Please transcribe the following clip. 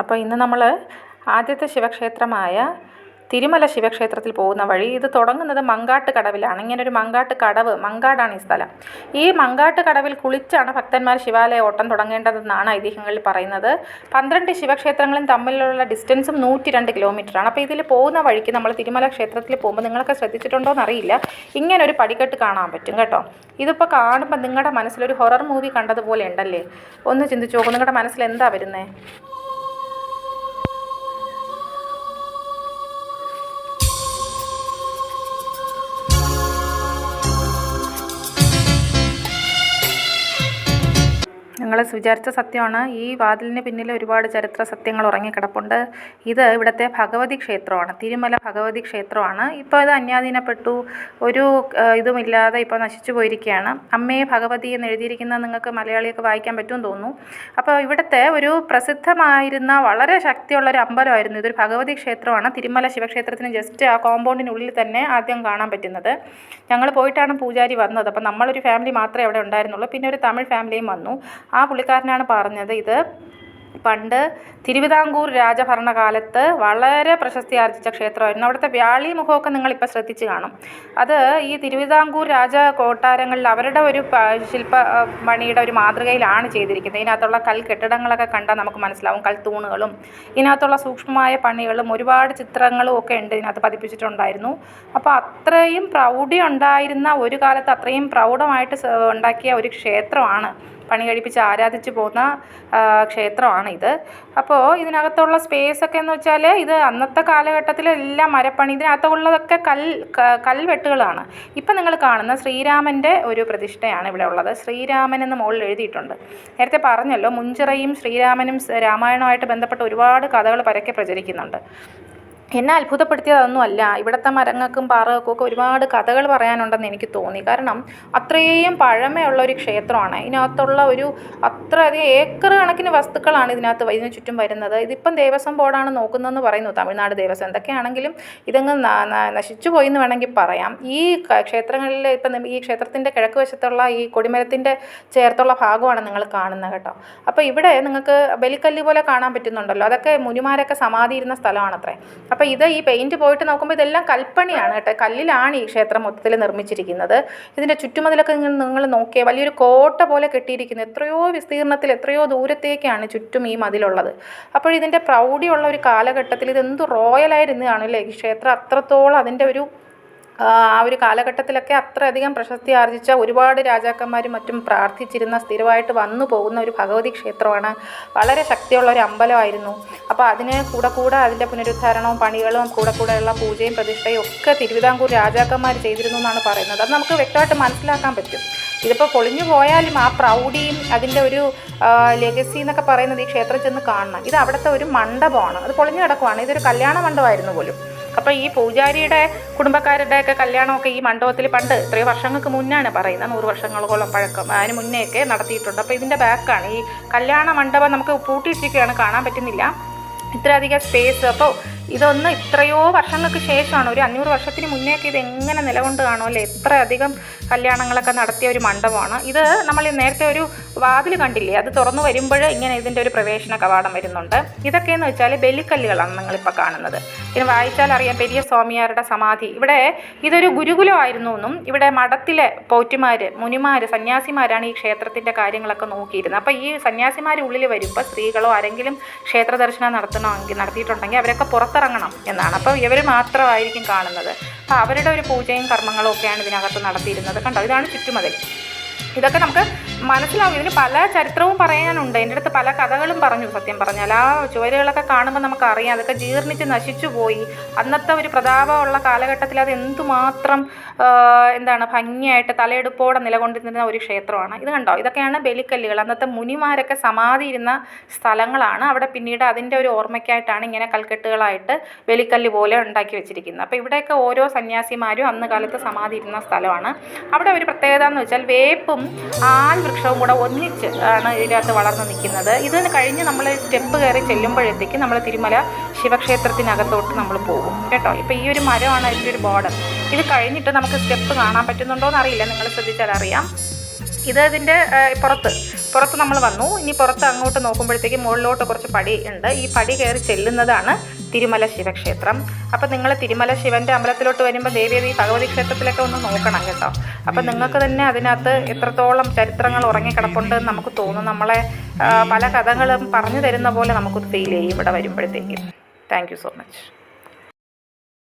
അപ്പോൾ ഇന്ന് നമ്മൾ ആദ്യത്തെ ശിവക്ഷേത്രമായ തിരുമല ശിവക്ഷേത്രത്തിൽ പോകുന്ന വഴി ഇത് തുടങ്ങുന്നത് മങ്കാട്ട് കടവിലാണ്. ഇങ്ങനെ ഒരു മങ്കാട്ട് കടവ് മങ്കാടാണ് ഈ സ്ഥലം. ഈ മങ്കാട്ട് കടവിൽ കുളിച്ചാണ് ഭക്തന്മാർ ശിവാലയ ഓട്ടം തുടങ്ങേണ്ടതെന്നാണ് ഐതിഹ്യങ്ങളിൽ പറയുന്നത്. പന്ത്രണ്ട് ശിവക്ഷേത്രങ്ങളും തമ്മിലുള്ള ഡിസ്റ്റൻസും നൂറ്റി രണ്ട് കിലോമീറ്ററാണ് അപ്പോൾ ഇതിൽ പോകുന്ന വഴിക്ക് നമ്മൾ തിരുമല ക്ഷേത്രത്തിൽ പോകുമ്പോൾ നിങ്ങളൊക്കെ ശ്രദ്ധിച്ചിട്ടുണ്ടോ എന്നറിയില്ല ഇങ്ങനെ ഒരു പടിക്കെട്ട് കാണാൻ പറ്റും കേട്ടോ. ഇതിപ്പോൾ കാണുമ്പോൾ നിങ്ങളുടെ മനസ്സിലൊരു ഹൊറർ മൂവി കണ്ടതുപോലെ ഉണ്ടല്ലേ? ഒന്ന് ചിന്തിച്ചു നോക്കൂ. നിങ്ങളുടെ മനസ്സിൽ എന്താ വരുന്നത് നിങ്ങൾ വിചാരിച്ച സത്യമാണ്. ഈ വാതിലിന് പിന്നിൽ ഒരുപാട് ചരിത്ര സത്യങ്ങൾ ഉറങ്ങിക്കിടപ്പുണ്ട്. ഇത് ഇവിടുത്തെ ഭഗവതി ക്ഷേത്രമാണ്. തിരുമല ഭഗവതി ക്ഷേത്രമാണ്. ഇപ്പോൾ ഇത് അന്യാധീനപ്പെട്ടു. ഒരു ഇതുമില്ലാതെ ഇപ്പോൾ നശിച്ചു പോയിരിക്കുകയാണ്. അമ്മയെ ഭഗവതി എന്ന് എഴുതിയിരിക്കുന്നത് നിങ്ങൾക്ക് മലയാളിയൊക്കെ വായിക്കാൻ പറ്റുമെന്ന് തോന്നുന്നു. അപ്പോൾ ഇവിടുത്തെ ഒരു പ്രസിദ്ധമായിരുന്ന വളരെ ശക്തിയുള്ള ഒരു അമ്പലമായിരുന്നു ഇതൊരു ഭഗവതി ക്ഷേത്രമാണ്. തിരുമല ശിവക്ഷേത്രത്തിന് ജസ്റ്റ് ആ കോമ്പൗണ്ടിനുള്ളിൽ തന്നെ ആദ്യം കാണാൻ പറ്റുന്നത്. ഞങ്ങൾ പോയിട്ടാണ് പൂജാരി വന്നത്. അപ്പം നമ്മളൊരു ഫാമിലി മാത്രമേ അവിടെ ഉണ്ടായിരുന്നുള്ളൂ. പിന്നെ ഒരു തമിഴ് ഫാമിലിയും വന്നു. ആ പുള്ളിക്കാരനാണ് പറഞ്ഞത് ഇത് പണ്ട് തിരുവിതാംകൂർ രാജഭരണകാലത്ത് വളരെ പ്രശസ്തി ആർജിച്ച ക്ഷേത്രമായിരുന്നു. അവിടുത്തെ വ്യാളി മുഖമൊക്കെ നിങ്ങളിപ്പോൾ ശ്രദ്ധിച്ച് കാണും. അത് ഈ തിരുവിതാംകൂർ രാജ കൊട്ടാരങ്ങളിൽ അവരുടെ ഒരു ശില്പ പണിയുടെ ഒരു മാതൃകയിലാണ് ചെയ്തിരിക്കുന്നത്. ഇതിനകത്തുള്ള കൽ കെട്ടിടങ്ങളൊക്കെ കണ്ടാൽ നമുക്ക് മനസ്സിലാവും. കൽത്തൂണുകളും ഇതിനകത്തുള്ള സൂക്ഷ്മമായ പണികളും ഒരുപാട് ചിത്രങ്ങളും ഒക്കെ ഉണ്ട് ഇതിനകത്ത് പതിപ്പിച്ചിട്ടുണ്ടായിരുന്നു. അപ്പോൾ അത്രയും പ്രൗഢി ഉണ്ടായിരുന്ന ഒരു കാലത്ത് അത്രയും പ്രൗഢമായിട്ട് ഉണ്ടാക്കിയ ഒരു ക്ഷേത്രമാണ് പണി കഴിപ്പിച്ച് ആരാധിച്ചു പോകുന്ന ക്ഷേത്രമാണിത് അപ്പോൾ ഇതിനകത്തുള്ള സ്പേസ് ഒക്കെ എന്ന് വെച്ചാൽ ഇത് അന്നത്തെ കാലഘട്ടത്തിൽ എല്ലാം മരപ്പണി ഇതിനകത്തുള്ളതൊക്കെ കൽ കൽവെട്ടുകളാണ്. ഇപ്പം നിങ്ങൾ കാണുന്ന ശ്രീരാമന്റെ ഒരു പ്രതിഷ്ഠയാണ് ഇവിടെ ഉള്ളത്. ശ്രീരാമൻ എന്ന് മുകളിൽ എഴുതിയിട്ടുണ്ട്. നേരത്തെ പറഞ്ഞല്ലോ മുഞ്ചിറയും ശ്രീരാമനും രാമായണവുമായിട്ട് ബന്ധപ്പെട്ട ഒരുപാട് കഥകൾ പരക്കെ പ്രചരിക്കുന്നുണ്ട്. എന്നെ അത്ഭുതപ്പെടുത്തിയതൊന്നും അല്ല ഇവിടുത്തെ മരങ്ങൾക്കും പാറകൾക്കും ഒക്കെ ഒരുപാട് കഥകൾ പറയാനുണ്ടെന്ന് എനിക്ക് തോന്നി. കാരണം അത്രയും പഴമയുള്ള ഒരു ക്ഷേത്രമാണ്. ഇതിനകത്തുള്ള ഒരു അത്രയധികം ഏക്കർ കണക്കിന് വസ്തുക്കളാണ് ഇതിനകത്ത് ഇതിന് ചുറ്റും വരുന്നത്. ഇതിപ്പം ദേവസ്വം ബോർഡാണ് നോക്കുന്നതെന്ന് പറയുന്നു തമിഴ്നാട് ദേവസ്വം. എന്തൊക്കെയാണെങ്കിലും ഇതങ്ങ് നശിച്ചു പോയി എന്ന് വേണമെങ്കിൽ പറയാം. ഈ ക്ഷേത്രങ്ങളിൽ ഇപ്പം ഈ ക്ഷേത്രത്തിന്റെ കിഴക്ക് വശത്തുള്ള ഈ കൊടിമരത്തിന്റെ ചേർത്തുള്ള ഭാഗമാണ് നിങ്ങൾ കാണുന്നത് കേട്ടോ. അപ്പോൾ ഇവിടെ നിങ്ങൾക്ക് ബലിക്കല്ല് പോലെ കാണാൻ പറ്റുന്നുണ്ടല്ലോ. അതൊക്കെ മുനിമാരൊക്കെ സമാധി ഇരുന്ന സ്ഥലമാണത്രേ. അപ്പോൾ ഇത് ഈ പെയിന്റ് പോയിട്ട് നോക്കുമ്പോൾ ഇതെല്ലാം കൽപ്പണിയാണ് കേട്ടോ. കല്ലിലാണ് ഈ ക്ഷേത്രം മൊത്തത്തിൽ നിർമ്മിച്ചിരിക്കുന്നത്. ഇതിന്റെ ചുറ്റുമതിലൊക്കെ നിങ്ങൾ നിങ്ങൾ നോക്കിയേ വലിയൊരു കോട്ട പോലെ കെട്ടിയിരിക്കുന്നു. എത്രയോ വിസ്തീർണത്തിൽ എത്രയോ ദൂരത്തേക്കാണ് ചുറ്റും ഈ മതിലുള്ളത്. അപ്പോൾ ഇതിന്റെ പ്രൗഢിയുള്ള ഒരു കാലഘട്ടത്തിൽ ഇതെന്ത് റോയലായിരുന്നതാണ് അല്ലേ ഈ ക്ഷേത്രം അത്രത്തോളം അതിന്റെ ഒരു ആ ഒരു കാലഘട്ടത്തിലൊക്കെ അത്രയധികം പ്രശസ്തി ആർജിച്ച ഒരുപാട് രാജാക്കന്മാരും മറ്റും പ്രാർത്ഥിച്ചിരുന്ന സ്ഥിരമായിട്ട് വന്നു പോകുന്ന ഒരു ഭഗവതി ക്ഷേത്രമാണ്. വളരെ ശക്തിയുള്ള ഒരു അമ്പലമായിരുന്നു. അപ്പോൾ അതിന് കൂടെ കൂടെ അതിന്റെ പുനരുദ്ധാരണവും പണികളും കൂടെ കൂടെയുള്ള പൂജയും പ്രതിഷ്ഠയും ഒക്കെ തിരുവിതാംകൂർ രാജാക്കന്മാർ ചെയ്തിരുന്നു എന്നാണ് പറയുന്നത്. അത് നമുക്ക് വ്യക്തമായിട്ട് മനസ്സിലാക്കാൻ പറ്റും. ഇതിപ്പോൾ പൊളിഞ്ഞു പോയാലും ആ പ്രൗഢിയും അതിന്റെ ഒരു ലെഗസി എന്നൊക്കെ പറയുന്നത് ഈ ക്ഷേത്രം ചെന്ന് കാണണം. ഇത് അവിടുത്തെ ഒരു മണ്ഡപമാണ്. അത് പൊളിഞ്ഞു കിടക്കുവാണ്. ഇതൊരു കല്യാണ മണ്ഡപമായിരുന്നു പോലും. അപ്പോൾ ഈ പൂജാരിയുടെ കുടുംബക്കാരുടെയൊക്കെ കല്യാണമൊക്കെ ഈ മണ്ഡപത്തിൽ പണ്ട് എത്രയോ വർഷങ്ങൾക്ക് മുന്നാണ് പറയുന്നത്. നൂറ് വർഷങ്ങളോളം പഴക്കം അതിന് മുന്നേയൊക്കെ നടത്തിയിട്ടുണ്ട്. അപ്പോൾ ഇതിന്റെ ബാക്കാണ് ഈ കല്യാണ മണ്ഡപം നമുക്ക് പൂട്ടിയിട്ടിരിക്കുകയാണ് കാണാൻ പറ്റുന്നില്ല. ഇത്രയധികം സ്പേസ് അപ്പോൾ ഇതൊന്ന് ഇത്രയോ വർഷങ്ങൾക്ക് ശേഷമാണ് ഒരു അഞ്ഞൂറ് വർഷത്തിന് മുന്നേയൊക്കെ ഇത് എങ്ങനെ നിലകൊണ്ട് കാണുമല്ലേ എത്രയധികം കല്യാണങ്ങളൊക്കെ നടത്തിയ ഒരു മണ്ഡപമാണ്. ഇത് നമ്മൾ നേരത്തെ ഒരു വാതിൽ കണ്ടില്ലേ? അത് തുറന്നു വരുമ്പോൾ ഇങ്ങനെ ഇതിന്റെ ഒരു പ്രവേശന കവാടം വരുന്നുണ്ട്. ഇതൊക്കെ എന്ന് വെച്ചാൽ ബലിക്കല്ലുകളാണ് നിങ്ങളിപ്പോൾ കാണുന്നത്. ഇതിന് വായിച്ചാൽ അറിയാം പെരിയ സ്വാമിയാരുടെ സമാധി. ഇവിടെ ഇതൊരു ഗുരുകുലമായിരുന്നു എന്നും ഇവിടെ മഠത്തിലെ പോറ്റുമാർ മുനിമാർ സന്യാസിമാരാണ് ഈ ക്ഷേത്രത്തിന്റെ കാര്യങ്ങളൊക്കെ നോക്കിയിരുന്നത്. അപ്പോൾ ഈ സന്യാസിമാർ ഉള്ളിൽ വരുമ്പോൾ സ്ത്രീകളോ ആരെങ്കിലും ക്ഷേത്ര ദർശനം നടത്തണമെങ്കിൽ നടത്തിയിട്ടുണ്ടെങ്കിൽ അവരൊക്കെ പുറത്തിറങ്ങണം എന്നാണ്. അപ്പോൾ ഇവർ മാത്രമായിരിക്കും കാണുന്നത്. അപ്പോൾ അവരുടെ ഒരു പൂജയും കർമ്മങ്ങളും ഒക്കെയാണ് ഇതിനകത്ത് നടത്തിയിരുന്നത്. കണ്ടോ? ഇതാണ് ചുറ്റുമതിൽ. ഇതൊക്കെ നമുക്ക് മനസ്സിലാവും. ഇതിന് പല ചരിത്രവും പറയാനുണ്ട്. എന്റെ അടുത്ത് പല കഥകളും പറഞ്ഞു സത്യം പറഞ്ഞാൽ. ആ ചുവരുകളൊക്കെ കാണുമ്പോൾ നമുക്കറിയാം. അതൊക്കെ ജീർണിച്ച് നശിച്ചു പോയി. അന്നത്തെ ഒരു പ്രതാപമുള്ള കാലഘട്ടത്തിൽ അത് എന്തുമാത്രം എന്താണ് ഭംഗിയായിട്ട് തലയെടുപ്പോടെ നിലകൊണ്ടിരുന്ന ഒരു ക്ഷേത്രമാണ്. ഇത് കണ്ടോ? ഇതൊക്കെയാണ് ബലിക്കല്ലുകൾ. അന്നത്തെ മുനിമാരൊക്കെ സമാധി ഇരുന്ന സ്ഥലങ്ങളാണ്. അവിടെ പിന്നീട് അതിന്റെ ഒരു ഓർമ്മയ്ക്കായിട്ടാണ് ഇങ്ങനെ കൽക്കെട്ടുകളായിട്ട് ബലിക്കല്ല് പോലെ ഉണ്ടാക്കി വെച്ചിരിക്കുന്നത്. അപ്പോൾ ഇവിടെയൊക്കെ ഓരോ സന്യാസിമാരും അന്ന് കാലത്ത് സമാധി ഇരുന്ന സ്ഥലമാണ്. അവിടെ ഒരു പ്രത്യേകത എന്ന് വെച്ചാൽ വേപ്പും ആൽ വൃക്ഷവും കൂടെ ഒന്നിച്ച് ആണ് ഇതിനകത്ത് വളർന്ന് നിൽക്കുന്നത്. ഇത് കഴിഞ്ഞ് നമ്മൾ സ്റ്റെപ്പ് കയറി ചെല്ലുമ്പോഴത്തേക്ക് നമ്മൾ തിരുമല ശിവക്ഷേത്രത്തിനകത്തോട്ട് നമ്മൾ പോകും. കേട്ടോ? ഇപ്പോൾ ഈ ഒരു മരമാണ് അതിന്റെ ഒരു ബോർഡർ ഇത് കഴിഞ്ഞിട്ട് നമുക്ക് സ്റ്റെപ്പ് കാണാൻ പറ്റുന്നുണ്ടോ എന്നറിയില്ല നിങ്ങൾ ശ്രദ്ധിച്ചാൽ അറിയാം. ഇത് ഇതിന്റെ പുറത്ത്. പുറത്ത് നമ്മൾ വന്നു. ഇനി പുറത്ത് അങ്ങോട്ട് നോക്കുമ്പോഴത്തേക്ക് മുകളിലോട്ട് കുറച്ച് പടി ഉണ്ട്. ഈ പടി കയറി ചെല്ലുന്നതാണ് തിരുമല ശിവക്ഷേത്രം. അപ്പം നിങ്ങൾ തിരുമല ശിവന്റെ അമ്പലത്തിലോട്ട് വരുമ്പോൾ ദേവീ ഭഗവതി ക്ഷേത്രത്തിലൊക്കെ ഒന്ന് നോക്കണം കേട്ടോ. അപ്പം നിങ്ങൾക്ക് തന്നെ അതിനകത്ത് എത്രത്തോളം ചരിത്രങ്ങൾ ഉറങ്ങിക്കിടപ്പുണ്ട് എന്ന് നമുക്ക് തോന്നും. നമ്മളെ പല കഥകളും പറഞ്ഞു തരുന്ന പോലെ നമുക്ക് ഫീൽ ചെയ്യും ഇവിടെ വരുമ്പോഴത്തേക്കും. Thank so much